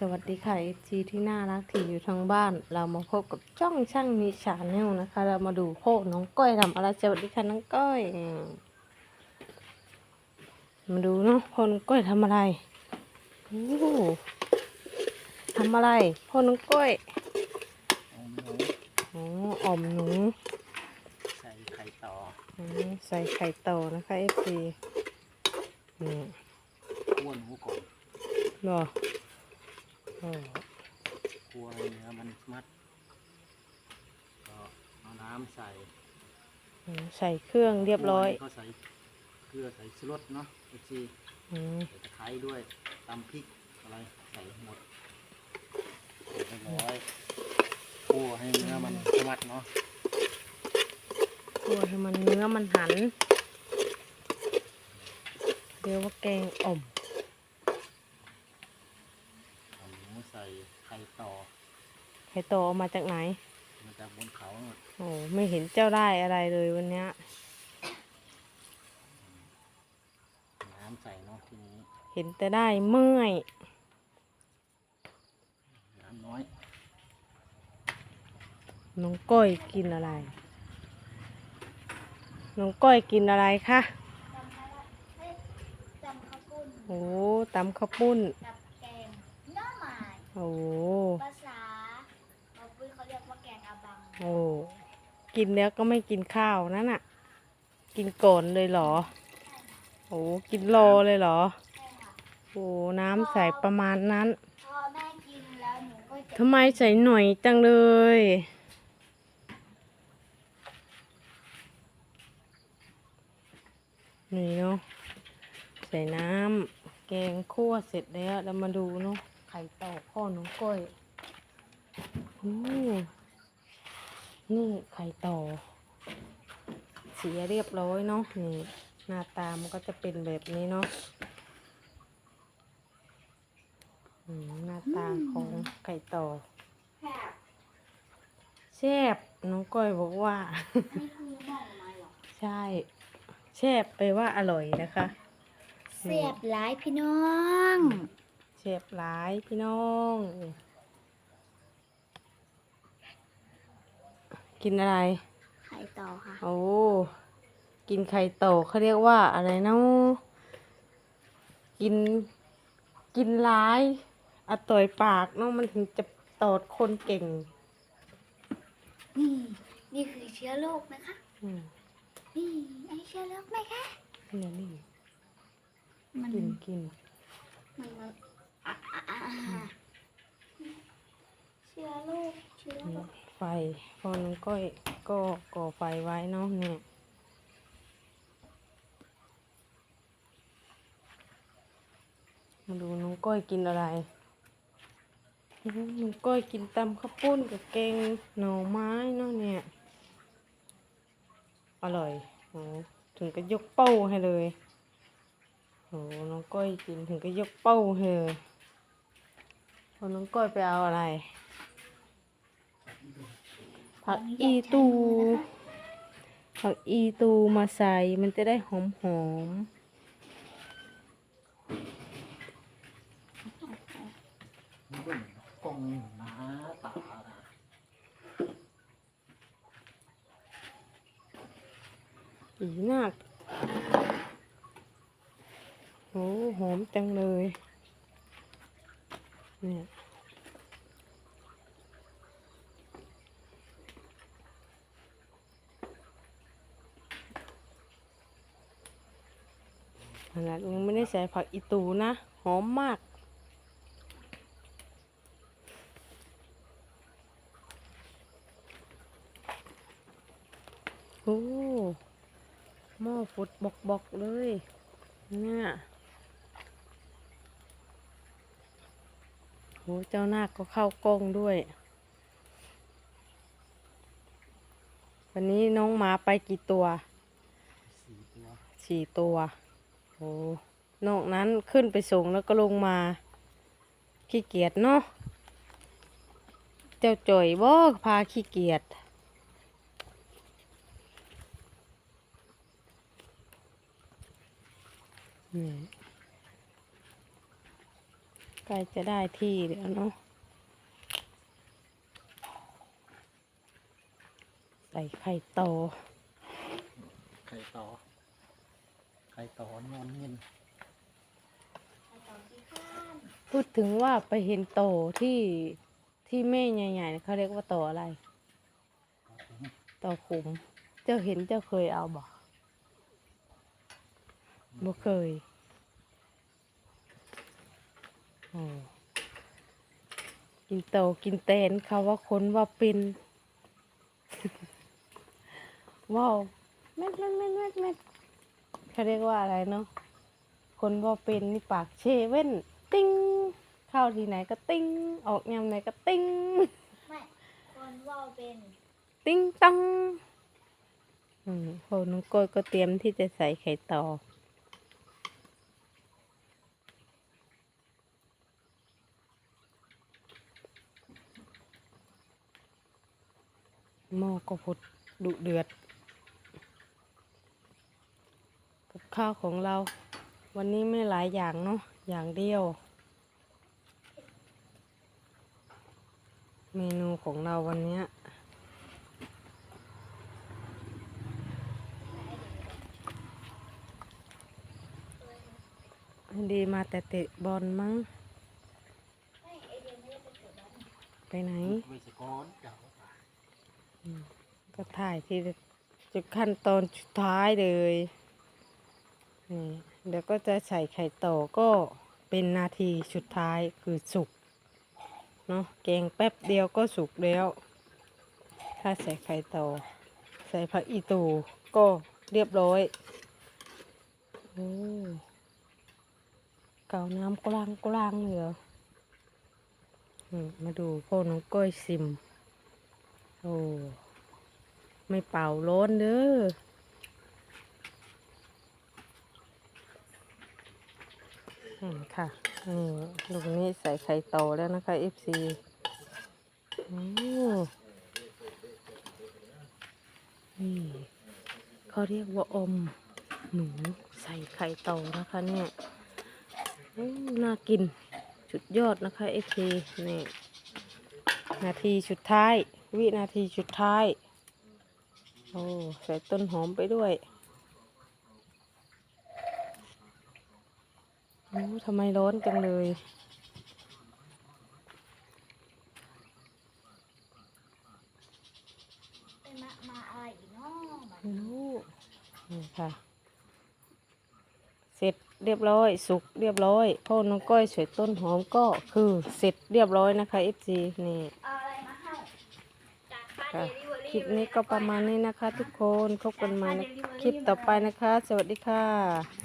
สวัสดีค่ะเอจีที่น่ารักที่อยู่ทางบ้าน เรามาพบกับจ้องช่างมีชาแนลนะคะ เรามาดูโคกน้องก้อยทำอะไรสวัสดีค่ะน้องก้อยอืมมาดูเนาะพ่อน้องก้อยทำอะไรโอ้ทำอะไรพ่อน้องก้อยเอาหมูโอ้อ่อมหนูใส่ไข่ต่ออืมใส่ไข่โตนะคะเอซีนี่คั่วหนูก่อนเหรอ โอ้คั่วให้เนื้อมันมัดก็เอาน้ำใส่อืมใส่เครื่องเรียบร้อยคั่วให้ก็ใส่เกลือใส่ชูรสเนาะไอซีอืมใส่ตะไคร้ด้วยตำพริกอะไรใส่หมดเสร็จเรียบร้อยคั่วให้เนื้อมันมัดเนาะคั่วให้มันเนื้อมันหันเรียกว่าแกงอ่อม เอา หมูใส่ไข่ต่อไข่โตเอามาจากไหน มาจากบนเขาเนาะโอ้ไม่เห็นเจ้าได้อะไรเลยวันเนี้ยน้ำใส่เนาะทีนี้ เห็นแต่ได้เมื่อยน้ำน้อย น้องก้อยกินอะไร น้องก้อยกินอะไรคะจำข้าวปุ้นโอ้ตำข้าวปุ้นกับแกงหน้อไม้ โอ้ภาษาเราปุ้ยเขาเรียกว่าแกงอาบังโอ้กินแล้วก็ไม่กินข้าวนั่นน่ะ กินก่อนเลยเหรอโอ้กินรอเลยเหรอใช่ค่ะโอ้น้ำใส่ประมาณนั้นพอแม่กินแล้วหนูก็จะทำไมใส่หน่อยจังเลยนี่เนาะใส่น้ำแกงคั่วเสร็จแล้วเรามาดูเนาะ ไข่ตอกพ่อน้องก้อยนี่ไข่ต่อเสียเรียบร้อยเนาะนี่หน้าตามันก็จะเป็นแบบนี้เนาะหน้าตาของไข่ต่อแซ่บน้องก้อยบอกว่า ใช่แซ่บไปว่าอร่อยนะคะแซ่บหลายพี่น้อง ซ่บหลายพี่น้อง กินอะไร ไข่ต่อค่ะ โอ้ กินไข่โตเขาเรียกว่าอะไรเนาะกิน กินร้ายอะต่อยปากเนาะมันถึงจะตอดคนเก่ง นี่ นี่คือเชื้อโรคนะคะ อืมนี่อันนี้เชื้อโรคไหมคะ นี่นี่มันกินกินมันมันอะอะอะอะ เชื้อโรคเชื้อโรคไฟพอน้องก้อยก็ก่อไฟไว้เนาะเนี่ยมาดูน้องก้อยกินอะไร น้องก้อยกินตำข้าวปุ้นกับแกงหน่อไม้เนาะเนี่ย อร่อยโอ้ถึงก็ยกเป้าให้เลยโอ้น้องก้อยกินถึงก็ยกเป้าให้เลย พอน้องก้อยไปเอาอะไร ผักอีตู ผักอีตูมาใส่มันจะได้หอมหอมก็เหมือนกล้องหนาตานะๆอีนักโอ้หอมจังเลย เนี่ยขนาดยังไม่ได้ใส่ผักอีตูนะ หอมมาก โอ้หม้อฟุดบอกบอกๆเลย เนี่ย โหเจ้านาคก็เข้ากล้องด้วย วันนี้น้องหมาไปกี่ตัวสี่ตัวสี่ตัวโอ้นอกนั้นขึ้นไปส่งแล้วก็ลงมาขี้เกียจเนาะเจ้าจ่อยบ่พาขี้เกียจนี่ ใกล้จะได้ที่แล้วเนาะใส่ไข่โตไข่ต่อไข่ต่อนอนเงินไปต่อที่ข้ามพูดถึงว่าไปเห็นโตที่ที่แม่ใหญ่ๆเขาเรียกว่าโตอะไรโตขุม เจ้าเห็นเจ้าเคยเอาบ่บ่เคยโอ้ กินโตกินแตนเขาว่าคนว่าเป็นว้าวเม็ดเม็ดเม็ดเม็ดเม็ดเขาเรียกว่าอะไรเนาะคนว่าเป็นนี่ปากเชเว่นติ้งเข้าที่ไหนก็ติ้งออกยามไหนก็ติ้งไม่คนว่าวเป็นติ้งตังอืมโหน้องก้อยก็เตรียมที่จะใส่ไข่ต่อ หม้อก็พุดดุเดือด กับข้าวของเรา วันนี้ไม่หลายอย่างเนาะอย่างเดียว เมนูของเราวันนี้ดีมาแต่เตะบอลมั้ง ไปไหน ก็ถ่ายที่จุดขั้นตอนสุดท้ายเลยนี่เดี๋ยวก็จะใส่ไข่โตก็เป็นนาทีสุดท้ายคือสุกเนาะแกงแป๊บเดียวก็สุกแล้ว ถ้าใส่ไข่โตใส่ผักอีตูก็เรียบร้อยโอ้เกาน้ำกลางกลางเลยเหรออืมาดูพ่อน้องก้อยซิม อ้ ไม่เป่าร้อนเด้ออืมค่ะนี่ลูกนี้ใส่ไข่โตแล้วนะคะ FC โอ้นี่เขาเรียกว่าอมหนูใส่ไข่โตนะคะเนี่ยโอ้น่ากินสุดยอดนะคะ FC นี่ นาทีสุดท้าย วินาทีสุดท้าย โอ้ ใส่ต้นหอมไปด้วยโอ้ทำไมร้อนจังเลยเป็นมามาอะไรอีกเนาะแบบไม่รู้นี่ค่ะ เสร็จเรียบร้อย สุกเรียบร้อยพ่อน้องก้อยใส่ต้นหอมก็คือเสร็จเรียบร้อยนะคะ FC นี่ คลิปนี้ก็ประมาณนี้นะคะ ทุกคนพบกันใหม่ในคลิปต่อไปนะคะ สวัสดีค่ะ